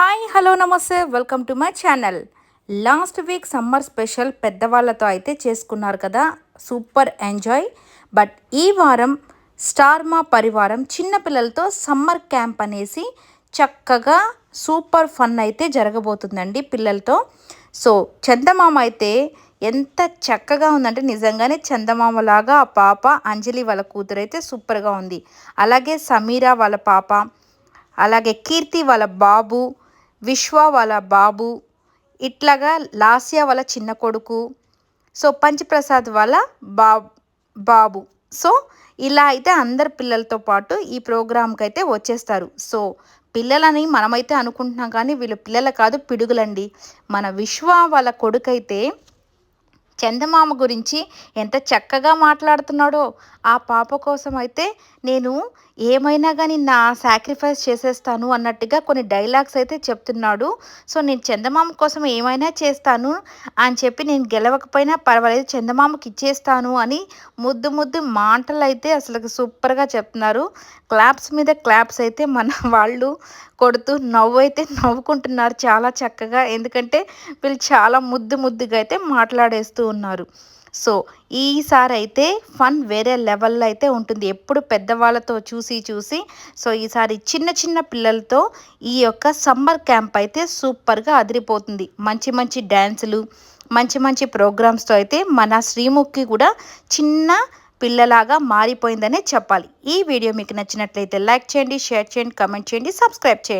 Hi hello నమస్తే. Welcome to my channel. Last week summer special పెద్దవాళ్ళతో అయితే చేసుకున్నారు కదా. Super enjoy. బట్ ఈ వారం స్టార్ మా పరివారం చిన్నపిల్లలతో సమ్మర్ క్యాంప్ అనేసి చక్కగా సూపర్ ఫన్ అయితే జరగబోతుందండి పిల్లలతో. సో చందమామ అయితే ఎంత చక్కగా ఉందంటే నిజంగానే చందమామలాగా ఆ పాప అంజలి వాళ్ళ కూతురు అయితే సూపర్గా ఉంది. అలాగే సమీరా వాళ్ళ పాప అలాగే కీర్తి వాళ్ళ బాబు విశ్వ వాళ్ళ బాబు ఇట్లాగా లాస్య వాళ్ళ చిన్న కొడుకు సో పంచప్రసాద్ వాళ్ళ బా బాబు. సో ఇలా అయితే అందరు పిల్లలతో పాటు ఈ ప్రోగ్రాంకి అయితే వచ్చేస్తారు. సో పిల్లలని మనమైతే అనుకుంటున్నాం కానీ వీళ్ళు పిల్లలు కాదు పిడుగులండి. మన విశ్వ వాళ్ళ కొడుకైతే చందమామ గురించి ఎంత చక్కగా మాట్లాడుతున్నాడో ఆ పాప కోసం అయితే నేను ఏమైనా కానీ నా సాక్రిఫైస్ చేసేస్తాను అన్నట్టుగా కొన్ని డైలాగ్స్ అయితే చెప్తున్నాడు. సో నేను చందమామ కోసం ఏమైనా చేస్తాను అని చెప్పి నేను గెలవకపోయినా పర్వాలేదు చందమామకి ఇచ్చేస్తాను అని ముద్దు ముద్దు మాటలు అయితే అసలు సూపర్గా చెప్తున్నారు. క్లాప్స్ మీద క్లాప్స్ అయితే మన వాళ్ళు కొడుతూ నవ్వు అయితే నవ్వుకుంటున్నారు చాలా చక్కగా. ఎందుకంటే వీళ్ళు చాలా ముద్దు ముద్దుగా అయితే మాట్లాడేస్తూ ఉన్నారు. సో ఈసారి అయితే ఫన్ వేరే లెవెల్లో అయితే ఉంటుంది. ఎప్పుడు పెద్దవాళ్ళతో చూసి చూసి సో ఈసారి చిన్న చిన్న పిల్లలతో ఈ యొక్క సమ్మర్ క్యాంప్ అయితే సూపర్గా అదిరిపోతుంది. మంచి మంచి డ్యాన్సులు మంచి మంచి ప్రోగ్రామ్స్తో అయితే మన శ్రీముఖి కూడా చిన్న పిల్లలాగా మారిపోయిందనే చెప్పాలి. ఈ వీడియో మీకు నచ్చినట్లయితే లైక్ చేయండి షేర్ చేయండి కమెంట్ చేయండి సబ్స్క్రైబ్ చేయండి.